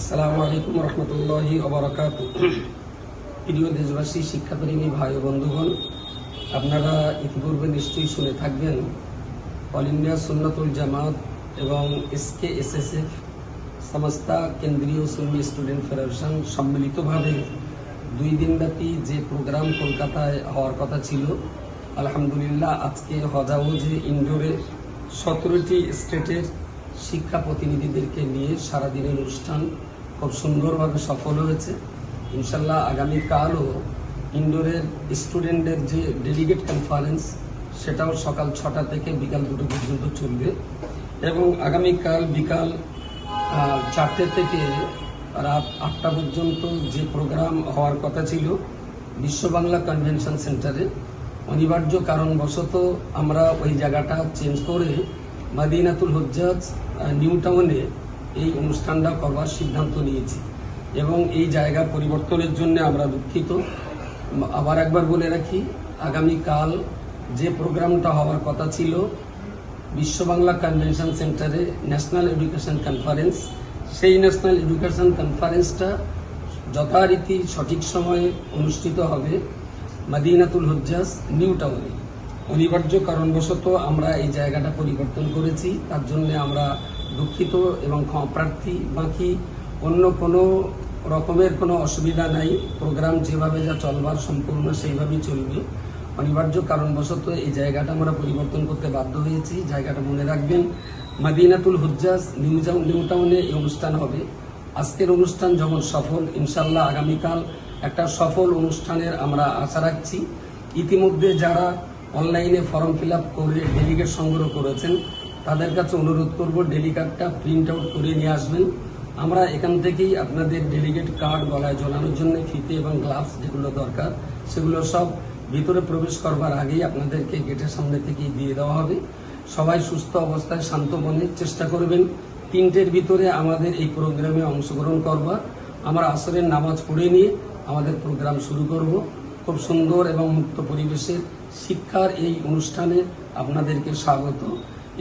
আসসালামু আলাইকুম রহমতুল্লাহি অবরাকাত প্রিয় দেশবাসী, শিক্ষাপ্রেমী ভাই ও বন্ধুগণ, আপনারা ইতিপূর্বে নিশ্চয়ই শুনে থাকবেন, অল ইন্ডিয়া সুন্নতুল জামাত এবং এসকে এসএসএফ সংস্থা কেন্দ্রীয় সুন্নি স্টুডেন্ট ফেডারেশন সম্মিলিতভাবে দুই দিনব্যাপী যে প্রোগ্রাম কলকাতায় হওয়ার কথা ছিল, আলহামদুলিল্লাহ আজকে হজাউজে ইন্ডোরে সতেরোটি স্টেটের শিক্ষা প্রতিনিধিদেরকে নিয়ে সারাদিনের অনুষ্ঠান খুব সুন্দরভাবে সফল হয়েছে। ইনশাল্লাহ আগামীকালও ইন্ডোরের স্টুডেন্টদের যে ডেলিগেট কনফারেন্স, সেটাও সকাল ছটা থেকে বিকাল দুটো পর্যন্ত চলবে এবং আগামীকাল বিকাল চারটে থেকে রাত আটটা পর্যন্ত যে প্রোগ্রাম হওয়ার কথা ছিল বিশ্ব বাংলা কনভেনশন সেন্টারে, অনিবার্য কারণবশত আমরা ওই জায়গাটা চেঞ্জ করে মাদিনাতুল হজ্জাজ নিউ টাউনে এই অনুষ্ঠানটা করবার সিদ্ধান্ত নিয়েছি। এবং এই জায়গা পরিবর্তনের জন্য আমরা দুঃখিত। আবার একবার বলে রাখি, আগামীকাল যে প্রোগ্রামটা হওয়ার কথা ছিল, বিশ্ব বাংলা কনভেনশন সেন্টারে ন্যাশনাল এডুকেশন কনফারেন্স, সেই ন্যাশনাল এডুকেশন কনফারেন্সটা যথারীতি সঠিক সময়ে অনুষ্ঠিত হবে মাদিনাতুল হজ্জাজ, নিউ টাউনে। অনিবার্য কারণবশত আমরা এই জায়গাটা পরিবর্তন করেছি। তার জন্য আমরা দুঃখিত এবং প্রার্থী। বাকি অন্য কোনো রকমের কোনো অসুবিধা নাই। প্রোগ্রাম যেভাবে যা চলবার সম্পূর্ণ সেইভাবেই চলবে। অনিবার্য কারণবশত এই জায়গাটা আমরা পরিবর্তন করতে বাধ্য হয়েছি। জায়গাটা মনে রাখবেন, মাদিনাতুল হুজ্জাজ নিউ নিউ টাউনে এই অনুষ্ঠান হবে। আজকের অনুষ্ঠান যেমন সফল ইনশাল্লাহ আগামীকাল একটা সফল অনুষ্ঠানের আমরা আশা রাখছি। ইতিমধ্যে যারা অনলাইনে ফর্ম ফিল আপ করে ডেলিগেট সংগ্রহ করেছেন। তাদের কাছে অনুরোধ করব ডেলিকার্ডটা প্রিন্ট আউট করে নিয়ে আসবেন। আমরা এখান থেকেই আপনাদের ডেলিগেট কার্ড গলায় ঝোলানোর জন্য ফিতে এবং গ্লাভস যেগুলো দরকার, সেগুলো সব ভিতরে প্রবেশ করবার আগেই আপনাদেরকে গেটের সামনে থেকেই দিয়ে দেওয়া হবে। সবাই সুস্থ অবস্থায় শান্ত মনে চেষ্টা করবেন। তিনটের ভিতরে আমাদের এই প্রোগ্রামে অংশগ্রহণ করবার। আমরা আসরের নামাজ পড়ে নিয়ে আমাদের প্রোগ্রাম শুরু করব। খুব সুন্দর এবং মুক্ত পরিবেশে শিক্ষার এই অনুষ্ঠানে আপনাদেরকে স্বাগত।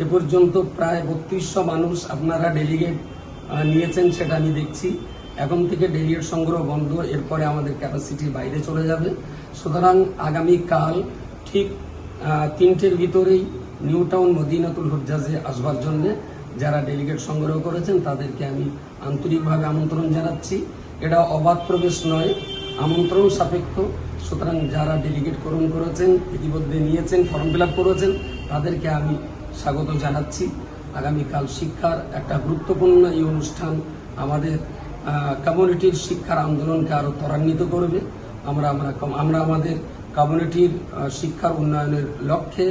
এ পর্যন্ত প্রায় বত্রিশশো মানুষ আপনারা ডেলিগেট নিয়েছেন সেটা আমি দেখছি। এখন থেকে ডেলিগেট সংগ্রহ বন্ধ, এরপরে আমাদের ক্যাপাসিটির বাইরে চলে যাবে। সুতরাং আগামীকাল ঠিক তিনটের ভিতরেই নিউ টাউন মদিনাতুল হুজ্জাজে আসবার জন্য যারা ডেলিগেট সংগ্রহ করেছেন তাদেরকে আমি আন্তরিকভাবে আমন্ত্রণ জানাচ্ছি। এটা অবাধ প্রবেশ নয়, আমন্ত্রণ সাপেক্ষ। সুতরাং যারা ডেলিগেট গ্রহণ করেছেন, ইতিমধ্যে নিয়েছেন ফর্ম ফিল করেছেন, তাদেরকে আমি স্বাগত জানাচ্ছি। আগামীকাল শিক্ষার একটা গুরুত্বপূর্ণ এই অনুষ্ঠান আমাদের কমিউনিটির শিক্ষার আন্দোলনকে আরও ত্বরান্বিত করবে। আমরা আমরা আমরা আমাদের কমিউনিটির শিক্ষার উন্নয়নের লক্ষ্যে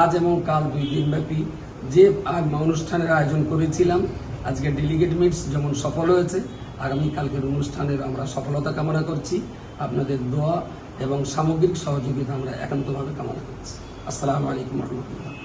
আজ এবং কাল দুই দিনব্যাপী যে অনুষ্ঠানের আয়োজন করেছিলাম, আজকে ডেলিগেট মিটস যেমন সফল হয়েছে, আগামীকালকের অনুষ্ঠানের আমরা সফলতা কামনা করছি। আপনাদের দোয়া এবং সামগ্রিক সহযোগিতা আমরা একান্তভাবে কামনা করছি। আসসালামু আলাইকুম রহমতুল্লাহ।